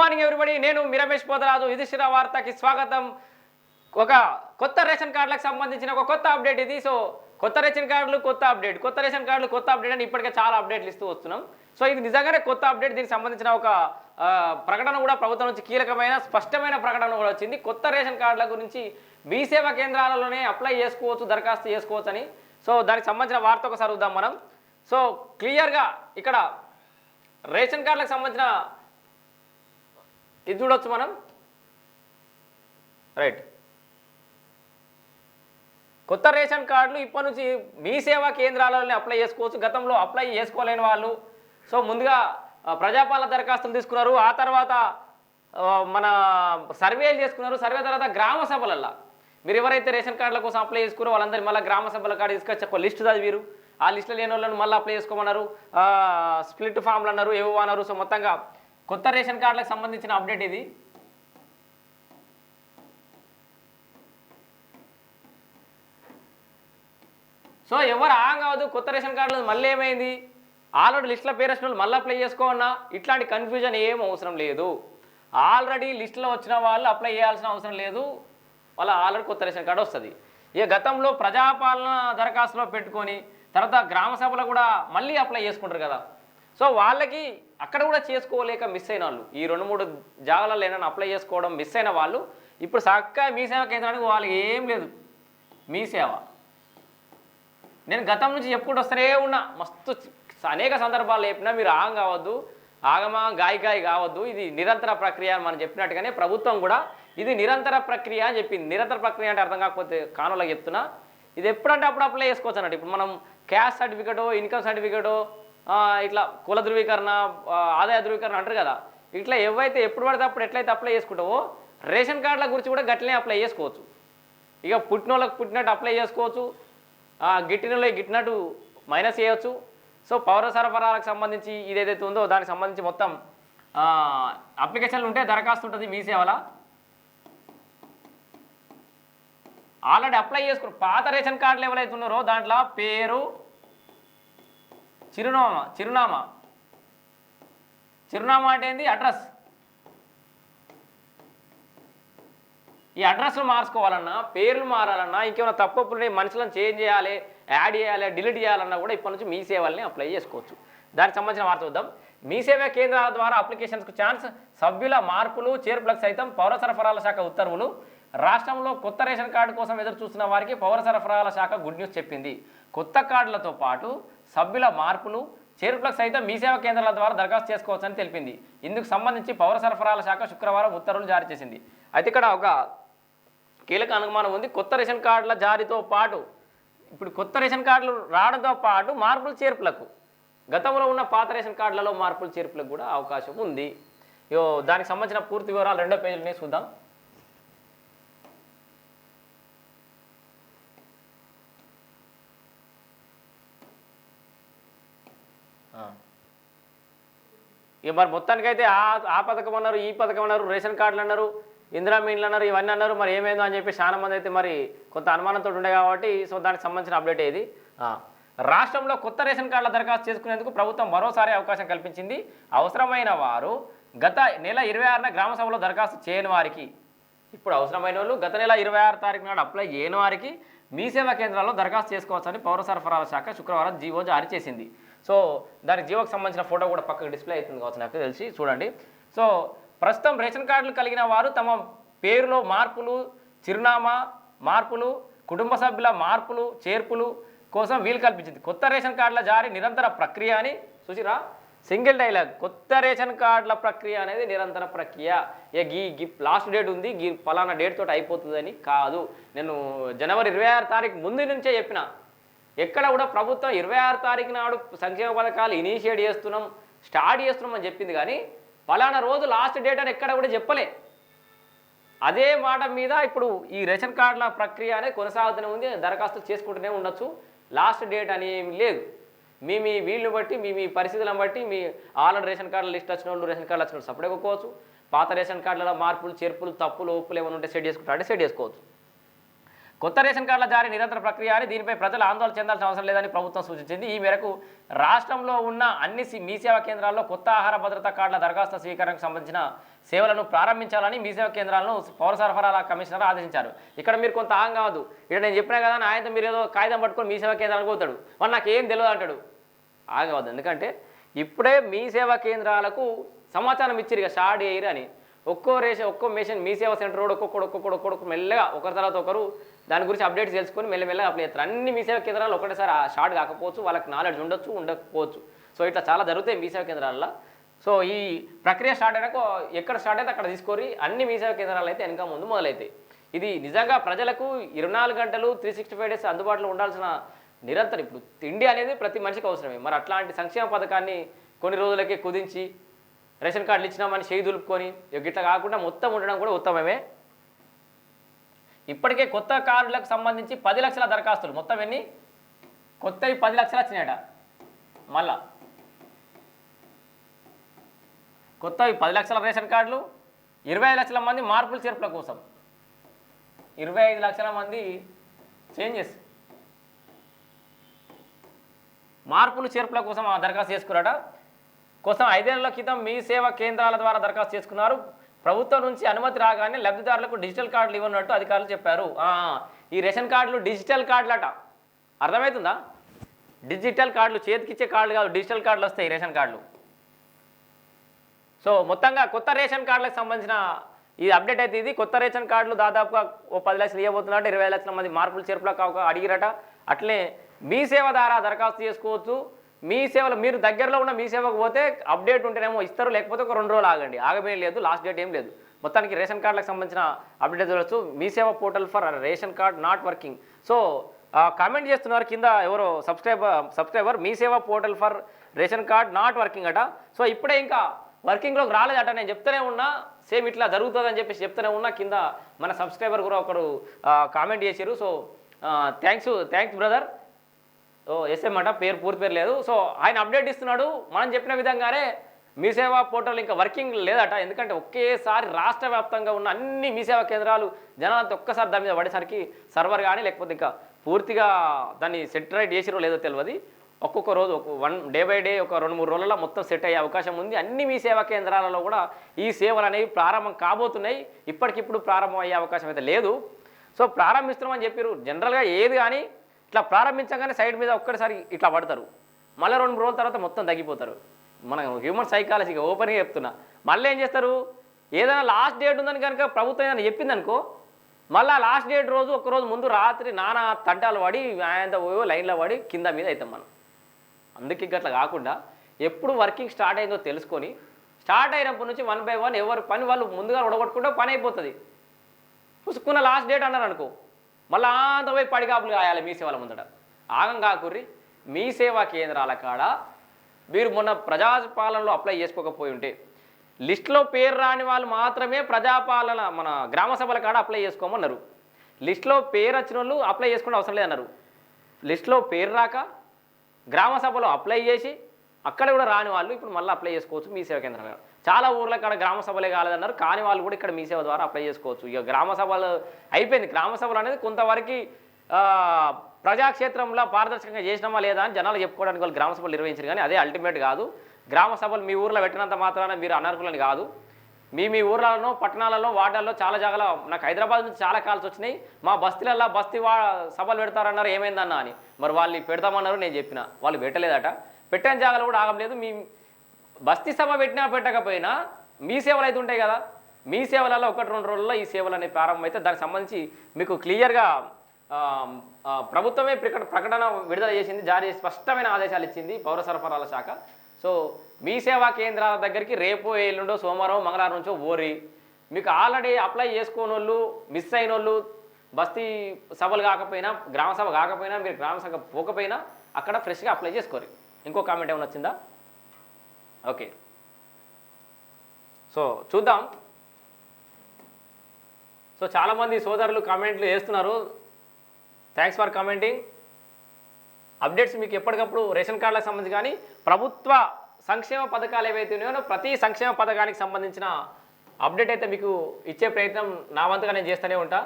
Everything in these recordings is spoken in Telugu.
మార్నింగ్ ఎవరిబడి నేను మీ రమేష్ పోతరాజు. ఇది శిర వార్తకి స్వాగతం. ఒక కొత్త రేషన్ కార్డులకు సంబంధించిన ఒక కొత్త అప్డేట్ ఇది. సో కొత్త రేషన్ కార్డులు కొత్త అప్డేట్. కొత్త రేషన్ కార్డులు కొత్త అప్డేట్ అని ఇప్పటికే చాలా అప్డేట్లు ఇస్తూ వస్తున్నాం. సో ఇది నిజంగానే కొత్త అప్డేట్. దీనికి సంబంధించిన ఒక ప్రకటన కూడా ప్రభుత్వం నుంచి కీలకమైన స్పష్టమైన ప్రకటన కూడా వచ్చింది. కొత్త రేషన్ కార్డుల గురించి మీ సేవా కేంద్రాలలోనే అప్లై చేసుకోవచ్చు దరఖాస్తు చేసుకోవచ్చు అని సో దానికి సంబంధించిన వార్త ఒకసారి చూద్దాం మనం. సో క్లియర్గా ఇక్కడ రేషన్ కార్డులకు సంబంధించిన ఇది చూడొచ్చు మనం. రైట్ కొత్త రేషన్ కార్డులు ఇప్పటి నుంచి మీ సేవా కేంద్రాలని అప్లై చేసుకోవచ్చు. గతంలో అప్లై చేసుకోలేని వాళ్ళు. సో ముందుగా ప్రజాపాల ప్రజాపాలన దరఖాస్తులు తీసుకున్నారు. ఆ తర్వాత మన సర్వేలు చేసుకున్నారు. సర్వే తర్వాత గ్రామ సభలల్లో. మీరు ఎవరైతే రేషన్ కార్డుల కోసం అప్లై చేసుకున్నారో వాళ్ళందరూ మళ్ళీ గ్రామ సభల కార్డు తీసుకొచ్చి ఒక లిస్ట్ చదివారు. ఆ లిస్టులో లేని వాళ్ళని మళ్ళీ అప్లై చేసుకోమన్నారు. స్ప్లిట్ ఫామ్లు అన్నారు ఏవో అన్నారు. సో మొత్తంగా కొత్త రేషన్ కార్డులకు సంబంధించిన అప్డేట్ ఇది. సో ఎవరు ఆగం కావద్దు కొత్త రేషన్ కార్డులు మళ్ళీ ఏమైంది? ఆల్రెడీ లిస్ట్లో పేరు వచ్చిన వాళ్ళు మళ్ళీ అప్లై చేసుకోవన్నా ఇట్లాంటి కన్ఫ్యూజన్ ఏం అవసరం లేదు. ఆల్రెడీ లిస్టులో వచ్చిన వాళ్ళు అప్లై చేయాల్సిన అవసరం లేదు. వాళ్ళ ఆల్రెడీ కొత్త రేషన్ కార్డు వస్తుంది. ఇక గతంలో ప్రజాపాలన దరఖాస్తులో పెట్టుకొని తర్వాత గ్రామ సభలో కూడా మళ్ళీ అప్లై చేసుకుంటారు కదా. సో వాళ్ళకి అక్కడ కూడా చేసుకోలేక మిస్ అయిన వాళ్ళు. ఈ రెండు మూడు జాగాలలో ఏమైనా అప్లై చేసుకోవడం మిస్ అయిన వాళ్ళు ఇప్పుడు చక్కగా మీ సేవ కేంద్రానికి వాళ్ళకి ఏం లేదు. మీ సేవ. నేను గతం నుంచి చెప్పుకుంటూ వస్తూనే ఉన్నా. మస్తు అనేక సందర్భాలు చెప్పినా మీరు ఆగం కావద్దు ఆగమా గాయ గాయ కావద్దు. ఇది నిరంతర ప్రక్రియ అని మనం చెప్పినట్టుగానే ప్రభుత్వం కూడా ఇది నిరంతర ప్రక్రియ అని చెప్పింది. నిరంతర ప్రక్రియ అంటే అర్థం కాకపోతే కానులకు చెప్తున్నా. ఇది ఎప్పుడంటే అప్పుడు అప్లై చేసుకోవచ్చు అన్నట్టు. ఇప్పుడు మనం క్యాస్ట్ సర్టిఫికేటో ఇన్కమ్ సర్టిఫికేటో ఇట్లా కుల ధృవీకరణ ఆదాయ ధృవీకరణ అంటారు కదా. ఇట్లా ఎవైతే ఎప్పుడు పడితే అప్పుడు ఎట్లయితే అప్లై చేసుకుంటావో రేషన్ కార్డుల గురించి కూడా గట్లనే అప్లై చేసుకోవచ్చు. ఇక పుట్టినోళ్ళకి పుట్టినట్టు అప్లై చేసుకోవచ్చు. గిట్టినోళ్ళకి గిట్టినట్టు మైనస్ చేయవచ్చు సో పౌర సరఫరాలకు సంబంధించి ఇదేదైతే ఉందో దానికి సంబంధించి మొత్తం అప్లికేషన్లు ఉంటే దరఖాస్తు ఉంటుంది మీ సేవల. ఆల్రెడీ అప్లై చేసుకున్న పాత రేషన్ కార్డులు ఎవరైతే ఉన్నారో దాంట్లో పేరు చిరునామా చిరునామా. చిరునామా అంటే ఏంది? అడ్రస్. ఈ అడ్రస్లు మార్చుకోవాలన్నా పేర్లు మారాలన్నా ఇంకేమైనా తప్పులు మనుషులను చేంజ్ చేయాలి యాడ్ చేయాలి డిలీట్ చేయాలన్నా కూడా ఇప్పటి నుంచి మీ సేవల్ని అప్లై చేసుకోవచ్చు. దానికి సంబంధించిన వార్త చూద్దాం. మీ సేవా కేంద్రాల ద్వారా అప్లికేషన్స్కు ఛాన్స్ సభ్యుల మార్పులు చేర్పులకు సైతం పౌర సరఫరాల శాఖ ఉత్తర్వులు రాష్ట్రంలో కొత్త రేషన్ కార్డు కోసం ఎదురు చూస్తున్న వారికి పౌర సరఫరాల శాఖ గుడ్ న్యూస్ చెప్పింది. కొత్త కార్డులతో పాటు సభ్యుల మార్పులు చేర్పులకు సైతం మీ సేవా కేంద్రాల ద్వారా దరఖాస్తు చేసుకోవచ్చని తెలిపింది. ఇందుకు సంబంధించి పౌర సరఫరాల శాఖ శుక్రవారం ఉత్తర్వులు జారీ చేసింది. అయితే ఇక్కడ ఒక కీలక అనుమానం ఉంది. కొత్త రేషన్ కార్డుల జారీతో పాటు ఇప్పుడు కొత్త రేషన్ కార్డులు రావడంతో పాటు మార్పులు చేర్పులకు గతంలో ఉన్న పాత రేషన్ కార్డులలో మార్పులు చేర్పులకు కూడా అవకాశం ఉంది. ఇగో దానికి సంబంధించిన పూర్తి వివరాలు రెండో పేజీలని చూద్దాం. ఇక మరి మొత్తానికైతే ఆ ఆ పథకం అన్నారు ఈ పథకం అన్నారు రేషన్ కార్డులు అన్నారు ఇందిరా మీన్లు అన్నారు ఇవన్నీ అన్నారు. మరి ఏమైందో అని చెప్పి చాలా మంది అయితే మరి కొంత అనుమానంతో ఉండే కాబట్టి సో దానికి సంబంధించిన అప్డేట్ ఇది రాష్ట్రంలో కొత్త రేషన్ కార్డుల దరఖాస్తు చేసుకునేందుకు ప్రభుత్వం మరోసారి అవకాశం కల్పించింది. అవసరమైన వారు గత నెల ఇరవై ఆరున గ్రామ సభలో దరఖాస్తు చేయని వారికి ఇప్పుడు అవసరమైన వాళ్ళు గత నెల ఇరవై ఆరు తారీఖు నాడు అప్లై చేయని వారికి మీ సేవా కేంద్రాల్లో దరఖాస్తు చేసుకోవచ్చని పౌర సరఫరాల శాఖ శుక్రవారం జీవో జారీ చేసింది. సో దానికి జీవోకి సంబంధించిన ఫోటో కూడా పక్కకు డిస్ప్లే అవుతుంది కావచ్చు నాకు తెలిసి. చూడండి. సో ప్రస్తుతం రేషన్ కార్డులు కలిగిన వారు తమ పేరులో మార్పులు చిరునామా మార్పులు కుటుంబ సభ్యుల మార్పులు చేర్పులు కోసం వీలు కల్పించింది. కొత్త రేషన్ కార్డుల జారీ నిరంతర ప్రక్రియ అని చూసిరా సింగిల్ డైలాగ్. కొత్త రేషన్ కార్డుల ప్రక్రియ అనేది నిరంతర ప్రక్రియ. ఏ గీ గీ లాస్ట్ డేట్ ఉంది గీ ఫలానా డేట్ తోటి అయిపోతుందని కాదు. నేను జనవరి ఇరవై ఆరు తారీఖు ముందు నుంచే చెప్పిన. ఎక్కడ కూడా ప్రభుత్వం ఇరవై ఆరు తారీఖు నాడు సంక్షేమ పథకాలు ఇనిషియేట్ చేస్తున్నాం స్టార్ట్ చేస్తున్నాం అని చెప్పింది కానీ ఫలానా రోజు లాస్ట్ డేట్ అని ఎక్కడ కూడా చెప్పలే. అదే మాట మీద ఇప్పుడు ఈ రేషన్ కార్డుల ప్రక్రియ అనేది కొనసాగుతూనే ఉంది దరఖాస్తు చేసుకుంటూనే ఉండొచ్చు. లాస్ట్ డేట్ అని ఏమి లేదు. మీ మీ వీళ్ళని బట్టి మీ మీ పరిస్థితులను బట్టి మీ ఆల్రెడీ రేషన్ కార్డుల లిస్ట్ వచ్చిన వాళ్ళు రేషన్ కార్డులు వచ్చిన వాళ్ళు సపరేట్ ఒప్పుకోవచ్చు పాత రేషన్ కార్డులలో మార్పులు చేర్పులు తప్పులు ఒప్పులు ఏమైనా ఉంటే సెట్ చేసుకుంటారు అంటే సెట్ చేసుకోవచ్చు. కొత్త రేషన్ కార్డుల జారీ నిరంతర ప్రక్రియ అని దీనిపై ప్రజలు ఆందోళన చెందాల్సిన అవసరం లేదని ప్రభుత్వం సూచించింది. ఈ మేరకు రాష్ట్రంలో ఉన్న అన్ని మీసేవ మీ సేవా కేంద్రాల్లో కొత్త ఆహార భద్రతా కార్డుల దరఖాస్తు స్వీకరణకు సంబంధించిన సేవలను ప్రారంభించాలని మీ సేవా కేంద్రాలను పౌర సరఫరాల కమిషనర్ ఆదేశించారు. ఇక్కడ మీరు కొంత ఆగం కావద్దు. ఇక్కడ నేను చెప్పినా కదా ఆయనతో మీరు ఏదో కాగితం పట్టుకొని మీ సేవా కేంద్రానికి పోతాడు. మరి నాకు ఏం తెలియదు అంటాడు. ఆగవద్దు. ఎందుకంటే ఇప్పుడే మీ సేవా కేంద్రాలకు సమాచారం ఇచ్చిరు ఇక షార్ట్ ఎయిర్ అని. ఒక్కో రేషన్ ఒక్కో మిషన్ మీ సేవా సెంటర్ కూడా ఒక్కొక్కడు ఒక్కొక్కడు ఒక్కొక్క మెల్లగా ఒకరి తర్వాత ఒకరు దాని గురించి అప్డేట్స్ తెలుసుకొని మెల్లమెల్లగా అప్లై చేస్తారు. అన్ని మీ సేవా కేంద్రాలు ఒకటేసారి ఆ షార్ట్ కాకపోవచ్చు వాళ్ళకి నాలెడ్జ్ ఉండొచ్చు ఉండకపోవచ్చు. సో ఇట్లా చాలా జరుగుతాయి మీ సేవా కేంద్రాల్లో. సో ఈ ప్రక్రియ స్టార్ట్ అయినాక ఎక్కడ స్టార్ట్ అయితే అక్కడ తీసుకొని అన్ని మీ సేవా కేంద్రాలు అయితే వెనక ముందు మొదలవుతాయి ఇది నిజంగా ప్రజలకు ఇరవై నాలుగు గంటలు త్రీ సిక్స్టీ ఫైవ్ డేస్ అందుబాటులో ఉండాల్సిన నిరంతరం. ఇప్పుడు తిండి అనేది ప్రతి మనిషికి అవసరమే. మరి అట్లాంటి సంక్షేమ పథకాన్ని కొన్ని రోజులకే కుదించి రేషన్ కార్డులు ఇచ్చినామని చేయి దులుపుకొని ఇట్లా కాకుండా మొత్తం ఉండడం కూడా ఉత్తమమే. ఇప్పటికే కొత్త కార్డులకు సంబంధించి పది లక్షల దరఖాస్తులు. మొత్తం ఎన్ని? కొత్తవి పది లక్షలు వచ్చినాయట. మళ్ళా. కొత్తవి పది లక్షల రేషన్ కార్డులు ఇరవై ఐదు లక్షల మంది మార్పులు చేర్పుల కోసం. ఇరవై ఐదు లక్షల మంది చేంజెస్. మార్పులు చేర్పుల కోసం ఆ దరఖాస్తు చేసుకున్నారట కోసం ఐదేళ్ళ క్రితం మీ సేవా కేంద్రాల ద్వారా దరఖాస్తు చేసుకున్నారు. ప్రభుత్వం నుంచి అనుమతి రాగానే లబ్ధిదారులకు డిజిటల్ కార్డులు ఇవ్వనట్టు అధికారులు చెప్పారు. ఈ రేషన్ కార్డులు డిజిటల్ కార్డులట. అర్థమవుతుందా డిజిటల్ కార్డులు చేతికిచ్చే కార్డులు కాదు డిజిటల్ కార్డులు వస్తాయి రేషన్ కార్డులు. సో మొత్తంగా కొత్త రేషన్ కార్డులకు సంబంధించిన ఇది అప్డేట్ అయితే ఇది. కొత్త రేషన్ కార్డులు దాదాపుగా ఓ పది లక్షలు ఇవ్వబోతున్నట్టు ఇరవై లక్షల మంది మార్పులు చేర్పులకు ఒక అడిగిరట. అట్లే మీ సేవ ద్వారా దరఖాస్తు చేసుకోవచ్చు. మీ సేవలు మీరు దగ్గరలో ఉన్న మీ సేవకు పోతే అప్డేట్ ఉంటేనేమో ఇస్తారు లేకపోతే ఒక రెండు రోజులు ఆగండి. ఆగమే లేదు లాస్ట్ డేట్ ఏం లేదు. మొత్తానికి రేషన్ కార్డులకు సంబంధించిన అప్డేట్ చూడవచ్చు Mee Seva portal for ration card not working. So comment చేస్తున్నారు కింద ఎవరో subscriber subscriber Mee Seva portal for ration card not working అట. సో ఇప్పుడే ఇంకా వర్కింగ్లోకి రాలేదట. నేను చెప్తూనే ఉన్నా సేమ్ ఇట్లా జరుగుతుందని చెప్పేసి చెప్తూనే ఉన్నా. కింద మన సబ్స్క్రైబర్ కూడా ఒకరు కామెంట్ చేశారు. So thanks thanks brother. SM అంట పేరు పూర్తి పేరు లేదు. సో ఆయన అప్డేట్ ఇస్తున్నాడు. మనం చెప్పిన విధంగానే మీ సేవా పోర్టల్ ఇంకా వర్కింగ్ లేదట. ఎందుకంటే ఒకేసారి రాష్ట్ర వ్యాప్తంగా ఉన్న అన్ని మీ సేవా కేంద్రాలు జనాలంతా ఒక్కసారి దాని మీద పడేసరికి సర్వర్ కానీ లేకపోతే ఇంకా పూర్తిగా దాన్ని సెటరైట్ చేసిరో లేదో తెలియదు ఒక్కొక్క రోజు ఒక వన్ డే బై డే ఒక రెండు మూడు రోజులలో మొత్తం సెట్ అయ్యే అవకాశం ఉంది. అన్ని మీ సేవా కేంద్రాలలో కూడా ఈ సేవలు అనేవి ప్రారంభం కాబోతున్నాయి. ఇప్పటికిప్పుడు ప్రారంభం అయ్యే అవకాశం అయితే లేదు. సో ప్రారంభిస్తున్నామని చెప్పారు జనరల్గా ఏది కానీ ఇట్లా ప్రారంభించగానే సైడ్ మీద ఒక్కసారి ఇట్లా పడతారు. మళ్ళీ రెండు మూడు రోజుల తర్వాత మొత్తం తగ్గిపోతారు. మన హ్యూమన్ సైకాలజీగా ఓపెన్గా చెప్తున్నా. మళ్ళీ ఏం చేస్తారు? ఏదైనా లాస్ట్ డేట్ ఉందని కనుక ప్రభుత్వం ఏదైనా చెప్పిందనుకో మళ్ళీ లాస్ట్ డేట్ రోజు ఒకరోజు ముందు రాత్రి నానా తంటాలు పడి ఆయన పోయో లైన్లో పడి కింద మీద అవుతాం మనం. అందుకే గట్లా కాకుండా ఎప్పుడు వర్కింగ్ స్టార్ట్ అయిందో తెలుసుకొని స్టార్ట్ అయినప్పటి నుంచి వన్ బై వన్ ఎవరి పని వాళ్ళు ముందుగా ఉడగొట్టుకుంటే పని అయిపోతుంది. పుసుకున్న లాస్ట్ డేట్ అన్నారు అనుకో మళ్ళీ అంత పోయి పడిగాపులు కాయాలి మీ సేవల ముందట. ఆగం కాకుర్రి మీ సేవా కేంద్రాల కాడ మీరు మొన్న ప్రజాపాలనలో అప్లై చేసుకోకపోయి ఉంటే లిస్టులో పేరు రాని వాళ్ళు మాత్రమే ప్రజాపాలన మన గ్రామ సభల కాడ అప్లై చేసుకోమన్నారు. లిస్టులో పేరు వచ్చిన వాళ్ళు అప్లై చేసుకునే అవసరం లేదన్నారు. లిస్టులో పేరు రాక గ్రామ సభలో అప్లై చేసి అక్కడ కూడా రాని వాళ్ళు ఇప్పుడు మళ్ళీ అప్లై చేసుకోవచ్చు మీ సేవ కేంద్రం చాలా ఊర్ల కాడ గ్రామ సభలే కాలేదన్నారు కాని వాళ్ళు కూడా ఇక్కడ మీ సేవ ద్వారా అప్లై చేసుకోవచ్చు. ఇక గ్రామ సభలు అయిపోయింది. గ్రామ సభలు అనేది కొంతవరకు ప్రజాక్షేత్రంలో పారదర్శకంగా చేసినామా లేదా అని జనాలు చెప్పుకోవడానికి వాళ్ళు గ్రామ సభలు నిర్వహించారు కానీ అదే అల్టిమేట్ కాదు. గ్రామ సభలు మీ ఊర్లో పెట్టినంత మాత్రాన మీరు అనర్హులని కాదు. మీ మీ ఊర్లలో పట్టణాలలో వార్డాల్లో చాలా జాగాలో నాకు హైదరాబాద్ నుంచి చాలా కాల్స్ వచ్చినాయి. మా బస్తీలలో బస్తీ వా సభలు పెడతారన్నారు ఏమైందన్నా అని. మరి వాళ్ళు పెడతామన్నారు నేను చెప్పిన. వాళ్ళు పెట్టలేదట. పెట్టని జాగాలు కూడా ఆగం లేదు. మీ బస్తీ సభ పెట్టినా పెట్టకపోయినా మీ సేవలు అయితే ఉంటాయి కదా. మీ సేవలలో ఒకటి రెండు రోజుల్లో ఈ సేవలు అనేవి ప్రారంభం అయితే దానికి సంబంధించి మీకు క్లియర్గా ప్రభుత్వమే ప్రకట ప్రకటన విడుదల చేసింది. జారీ స్పష్టమైన ఆదేశాలు ఇచ్చింది పౌర సరఫరాల శాఖ. సో మీ సేవా కేంద్రాల దగ్గరికి రేపు ఎల్లుండో సోమవారం మంగళవారం నుంచో ఓరి. మీకు ఆల్రెడీ అప్లై చేసుకోని వాళ్ళు మిస్ అయిన వాళ్ళు బస్తీ సభలు కాకపోయినా గ్రామసభ కాకపోయినా మీరు గ్రామ సభ పోకపోయినా అక్కడ ఫ్రెష్గా అప్లై చేసుకోరు. ఇంకో కామెంట్ ఏమైనా వచ్చిందా? ఓకే సో చూద్దాం. సో చాలామంది సోదరులు కామెంట్లు వేస్తున్నారు. థ్యాంక్స్ ఫర్ కామెంటింగ్ అప్డేట్స్ మీకు ఎప్పటికప్పుడు రేషన్ కార్డులకు సంబంధించి కానీ ప్రభుత్వ సంక్షేమ పథకాలు ఏవైతే ఉన్నాయో ప్రతి సంక్షేమ పథకానికి సంబంధించిన అప్డేట్ అయితే మీకు ఇచ్చే ప్రయత్నం నా వంతుగా నేను చేస్తూనే ఉంటా.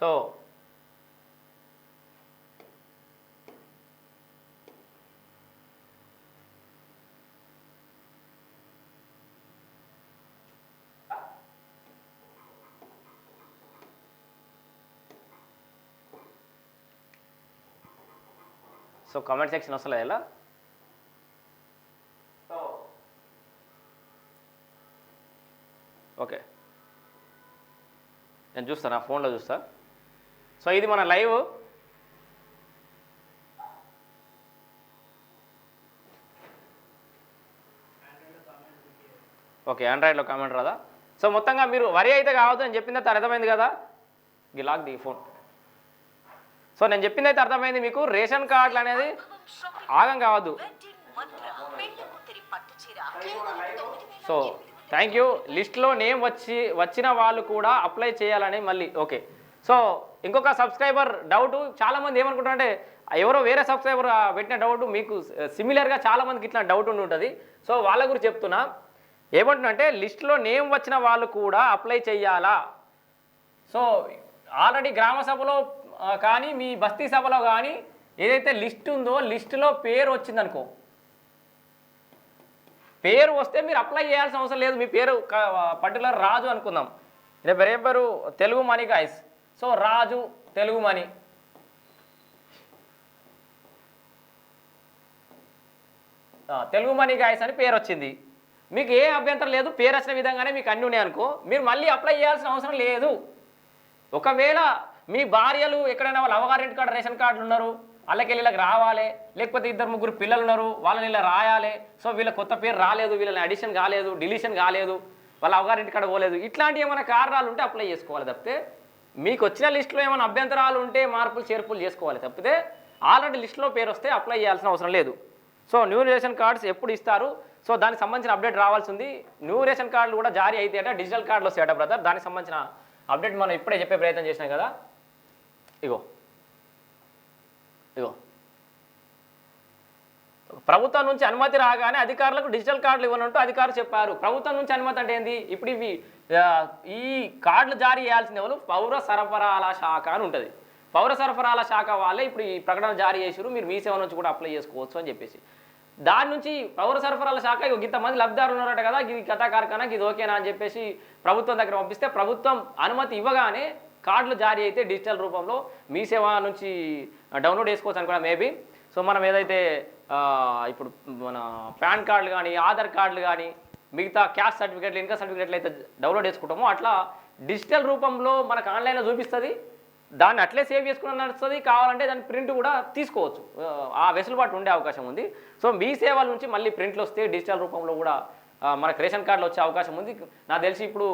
సో సో కమెంట్ సెక్షన్ వస్తలేదు ఎలా ఓకే నేను చూస్తాను నా ఫోన్లో చూస్తాను సో ఇది మన లైవ్. ఓకే ఆండ్రాయిడ్లో కామెంట్ రాదా? సో మొత్తంగా మీరు వరి అయితే కావద్దు అని చెప్పింది అయితే అర్థమైంది కదా? గిలాక్ లాక్ ది ఫోన్ సో నేను చెప్పింది అయితే అర్థమైంది మీకు రేషన్ కార్డులు అనేది ఆగం కావద్దు. సో థ్యాంక్ యూ లిస్ట్లో నేమ్ వచ్చి వచ్చిన వాళ్ళు కూడా అప్లై చేయాలని మళ్ళీ ఓకే సో ఇంకొక సబ్స్క్రైబర్ డౌట్ చాలామంది ఏమనుకుంటారంటే ఎవరో వేరే సబ్స్క్రైబర్ పెట్టిన డౌట్ మీకు సిమిలర్గా చాలామందికి ఇట్లా డౌట్ ఉండి ఉంటుంది. సో వాళ్ళ గురించి చెప్తున్నా. ఏమంటున్నంటే లిస్ట్లో నేమ్ వచ్చిన వాళ్ళు కూడా అప్లై చేయాలా సో ఆల్రెడీ గ్రామ సభలో కానీ మీ బస్తీ సభలో కానీ ఏదైతే లిస్ట్ ఉందో లిస్టులో పేరు వచ్చిందనుకో పేరు వస్తే మీరు అప్లై చేయాల్సిన అవసరం లేదు. మీ పేరు పర్టికులర్ రాజు అనుకుందాం. రేపు రేపరు Telugu money guys so Raju Telugu money Telugu money guys అని పేరు వచ్చింది. మీకు ఏ అభ్యంతరం లేదు పేరు వచ్చిన విధంగానే మీకు అన్ని ఉన్నాయి అనుకో మీరు మళ్ళీ అప్లై చేయాల్సిన అవసరం లేదు. ఒకవేళ మీ భార్యలు ఎక్కడైనా వాళ్ళ అవగారింటి కార్డు రేషన్ కార్డులు ఉన్నారు వాళ్ళకి వీళ్ళకి రావాలి లేకపోతే ఇద్దరు ముగ్గురు పిల్లలు ఉన్నారు వాళ్ళని ఇలా రాయాలి సో వీళ్ళ కొత్త పేరు రాలేదు వీళ్ళని అడిషన్ కాలేదు డిలీషన్ కాలేదు వాళ్ళ అవగారింటి కాడ పోలేదు ఇట్లాంటి ఏమైనా కారణాలు ఉంటే అప్లై చేసుకోవాలి తప్పితే మీకు వచ్చిన లిస్టులో ఏమైనా అభ్యంతరాలు ఉంటే మార్పులు చేర్పులు చేసుకోవాలి. తప్పితే ఆల్రెడీ లిస్టులో పేరు వస్తే అప్లై చేయాల్సిన అవసరం లేదు. సో న్యూ రేషన్ కార్డ్స్ ఎప్పుడు ఇస్తారు? సో దానికి సంబంధించిన అప్డేట్ రావాల్సి ఉంది. న్యూ రేషన్ కార్డులు కూడా జారీ అయితే అట డిజిటల్ కార్డులు వస్తాయట బ్రదర్. దానికి సంబంధించిన అప్డేట్ మనం ఇప్పుడే చెప్పే ప్రయత్నం చేసినాం కదా. ఇగో. ఇగో. ప్రభుత్వం నుంచి అనుమతి రాగానే అధికారులకు డిజిటల్ కార్డులు ఇవ్వనంటూ అధికారులు చెప్పారు. ప్రభుత్వం నుంచి అనుమతి అంటే ఏంది? ఇప్పుడు ఇవి ఈ కార్డులు జారీ చేయాల్సిన వాళ్ళు పౌర సరఫరాల శాఖ అని ఉంటుంది. పౌర సరఫరాల శాఖ వాళ్ళే ఇప్పుడు ఈ ప్రకటన జారీ చేసారు మీరు మీ సేవ నుంచి కూడా అప్లై చేసుకోవచ్చు అని చెప్పేసి. దాని నుంచి పౌర సరఫరాల శాఖ ఇగో ఇంతమంది లబ్ధిదారులు ఉన్నారట కదా ఇది కథా కార్ఖానా ఇది ఓకేనా అని చెప్పేసి ప్రభుత్వం దగ్గర పంపిస్తే ప్రభుత్వం అనుమతి ఇవ్వగానే కార్డులు జారీ అయితే డిజిటల్ రూపంలో మీ సేవ నుంచి డౌన్లోడ్ చేసుకోవచ్చు అనుకున్నా మేబీ. సో మనం ఏదైతే ఇప్పుడు మన పాన్ కార్డులు కానీ ఆధార్ కార్డులు కానీ మిగతా క్యాస్ట్ సర్టిఫికేట్లు ఇన్కమ్ సర్టిఫికేట్లు అయితే డౌన్లోడ్ చేసుకుంటామో అట్లా డిజిటల్ రూపంలో మనకు ఆన్లైన్లో చూపిస్తుంది దాన్ని అట్లే సేవ్ చేసుకుని నడుస్తుంది కావాలంటే దాని ప్రింట్ కూడా తీసుకోవచ్చు. ఆ, వెసులుబాటు ఉండే అవకాశం ఉంది. సో మీ సేవల నుంచి మళ్ళీ ప్రింట్లు వస్తే డిజిటల్ రూపంలో కూడా మనకు రేషన్ కార్డులు వచ్చే అవకాశం ఉంది. నాకు తెలిసి ఇప్పుడు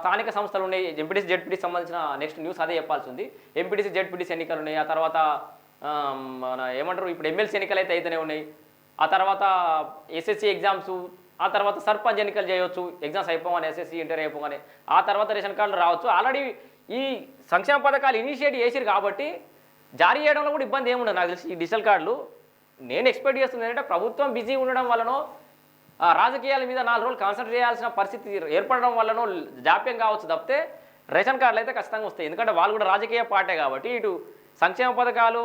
స్థానిక సంస్థలు ఉన్నాయి ఎంపీటీసీ జెడ్పీటీసీ సంబంధించిన నెక్స్ట్ న్యూస్ అదే చెప్పాల్సి ఉంది. ఎంపీటీసీ జెడ్పీటీసీ ఎన్నికలు ఉన్నాయి ఆ తర్వాత మన ఏమంటారు ఇప్పుడు ఎమ్మెల్సీ ఎన్నికలు అయితే అయితేనే ఉన్నాయి. ఆ తర్వాత ఎస్ఎస్సి ఎగ్జామ్స్ ఆ తర్వాత సర్పంచ్ ఎన్నికలు చేయొచ్చు ఎగ్జామ్స్ అయిపోగానే ఎస్ఎస్సి ఇంటర్ అయిపోగానే ఆ తర్వాత రేషన్ కార్డులు రావచ్చు. ఆల్రెడీ ఈ సంక్షేమ పథకాలు ఇనిషియేట్ చేసిరు కాబట్టి జారీ చేయడంలో కూడా ఇబ్బంది ఏముండదు. నాకు తెలిసి ఈ డిజిటల్ కార్డులు నేను ఎక్స్పెక్ట్ చేస్తుంది ఏంటంటే ప్రభుత్వం బిజీ ఉండడం వలనో ఆ, రాజకీయాల మీద నాలుగు రోజులు కాన్సన్ట్రేట్ చేయాల్సిన పరిస్థితి ఏర్పడడం వల్లనో జాప్యం కావచ్చు తప్పితే రేషన్ కార్డులు అయితే ఖచ్చితంగా వస్తాయి. ఎందుకంటే వాళ్ళు కూడా రాజకీయ పార్టీ కాబట్టి ఇటు సంక్షేమ పథకాలు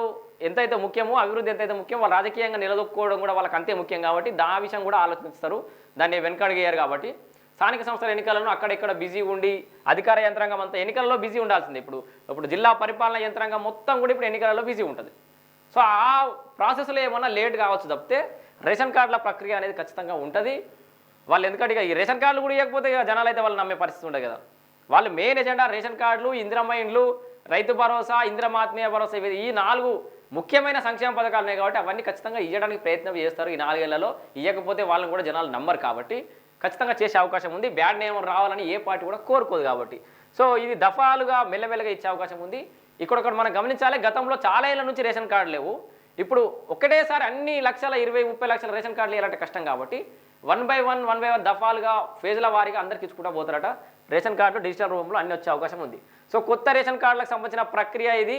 ఎంతైతే ముఖ్యమో అభివృద్ధి ఎంతైతే ముఖ్యం వాళ్ళు రాజకీయంగా నిలదొక్కుకోవడం కూడా వాళ్ళకి అంతే ముఖ్యం కాబట్టి దా విషయం కూడా ఆలోచిస్తారు. దాన్ని వెనకడిగేయారు కాబట్టి. స్థానిక సంస్థల ఎన్నికలను అక్కడెక్కడ బిజీ ఉండి అధికార యంత్రాంగం అంతా ఎన్నికలలో బిజీ ఉండాల్సింది. ఇప్పుడు ఇప్పుడు జిల్లా పరిపాలన యంత్రాంగం మొత్తం కూడా ఇప్పుడు ఎన్నికలలో బిజీ ఉంటుంది. సో ఆ ప్రాసెస్లో ఏమన్నా లేట్ కావచ్చు తప్పితే రేషన్ కార్డుల ప్రక్రియ అనేది ఖచ్చితంగా ఉంటుంది. వాళ్ళు ఎందుకంటే ఇక ఈ రేషన్ కార్డులు కూడా ఇవ్వకపోతే ఇక జనాలు అయితే వాళ్ళు నమ్మే పరిస్థితి ఉండదు కదా. వాళ్ళు మెయిన్ ఎజెండా రేషన్ కార్డులు ఇందిరమ్మ ఇండ్లు రైతు భరోసా ఇందిరమాత్మీయ భరోసా ఈ నాలుగు ముఖ్యమైన సంక్షేమ పథకాలు ఉన్నాయి కాబట్టి అవన్నీ ఖచ్చితంగా ఇవ్వడానికి ప్రయత్నం చేస్తారు. ఈ నాలుగేళ్ళలో ఇవ్వకపోతే వాళ్ళని కూడా జనాలు నమ్మరు కాబట్టి ఖచ్చితంగా చేసే అవకాశం ఉంది. బ్యాడ్ నేమ్ రావాలని ఏ పార్టీ కూడా కోరుకోదు కాబట్టి. సో ఇది దఫాలుగా మెల్లమెల్లగా ఇచ్చే అవకాశం ఉంది. ఇక్కడ ఒకటి మనం గమనించాలి గతంలో చాలా ఏళ్ళ నుంచి రేషన్ కార్డు లేవు. ఇప్పుడు ఒకటేసారి అన్ని లక్షల ఇరవై ముప్పై లక్షల రేషన్ కార్డులు ఇలాంటి కష్టం కాబట్టి one by one one by one దఫాలుగా ఫేజ్ల వారీగా అందరికి ఇచ్చుకుంటా పోతారట. రేషన్ కార్డు డిజిటల్ రూపంలో అన్ని వచ్చే అవకాశం ఉంది. సో కొత్త రేషన్ కార్డులకు సంబంధించిన ప్రక్రియ ఇది.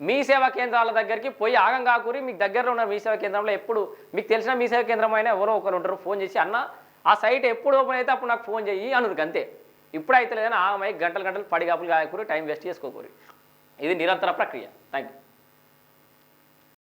మీ సేవా కేంద్రాల దగ్గరికి పోయి ఆగం కాకూరి మీకు దగ్గరలో ఉన్న మీ సేవా కేంద్రంలో ఎప్పుడు మీకు తెలిసిన మీ సేవా కేంద్రం అయినా ఎవరో ఒకరు ఉంటారు ఫోన్ చేసి అన్న ఆ సైట్ ఎప్పుడు ఓపెన్ అయితే అప్పుడు నాకు ఫోన్ చేయి అనురు అంతే ఇప్పుడైతే లేదని ఆగమై గంటలు గంటలు పడిగాపులు కాకూరి టైం వేస్ట్ చేసుకోకూరి. ఇది నిరంతర ప్రక్రియ. Thank you